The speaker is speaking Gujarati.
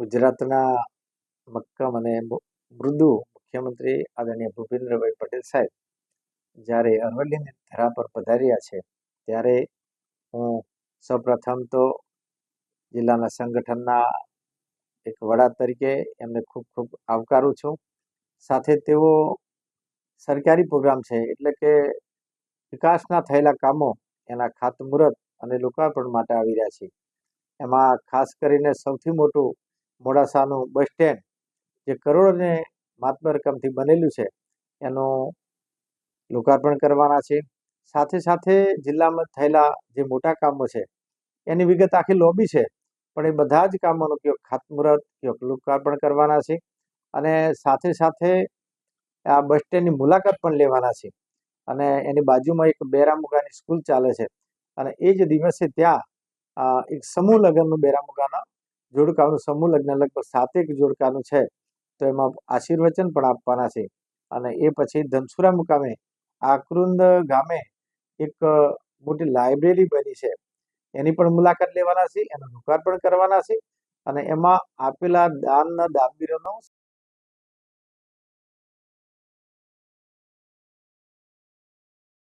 ગુજરાતના મક્કમ અને મૃદુ મુખ્યમંત્રી આદરણીય ભૂપેન્દ્રભાઈ પટેલ સાહેબ જ્યારે અરવલ્લીની ધરા પર પધાર્યા છે, ત્યારે હું સૌપ્રથમ તો જિલ્લાના સંગઠનના એક વડા તરીકે એમને ખૂબ ખૂબ આવકારું છું. સાથે તેઓ સરકારી પ્રોગ્રામ છે, એટલે કે વિકાસના થયેલા કામો એના ખાતમુહૂર્ત અને લોકાર્પણ માટે આવી રહ્યા છે. એમાં ખાસ કરીને સૌથી મોટું મોડાસાનું બસ સ્ટેન્ડ, જે કરોડોને માત્ર રકમથી બનેલું છે, એનું લોકાર્પણ કરવાના છે. સાથે સાથે જિલ્લામાં થયેલા જે મોટા કામો છે, એની વિગત આખી લોબી છે, પણ એ બધા જ કામોનું કયો ખાતમુહૂર્ત કયો લોકાર્પણ કરવાના છે અને સાથે સાથે આ બસ સ્ટેન્ડની મુલાકાત પણ લેવાના છે. અને એની બાજુમાં એક બેરામુગાની સ્કૂલ ચાલે છે અને એ જ દિવસે ત્યાં એક સમૂહ લગ્નનું બેરામુગાના જોડકાનું સમૂહ લગ્ન લગભગ સાતેક જોડકાનું છે, તો એમાં આશીર્વચન પણ આપવાના છે. અને એ પછી ધનસુરા મુકામે આકરુંદ ગામે એક મોટી લાઇબ્રેરી બની છે. એની પણ મુલાકાત લેવાના છે, એનું લોકાર્પણ કરવાના છે અને એમાં આપેલા દાનના દાનવીરોનું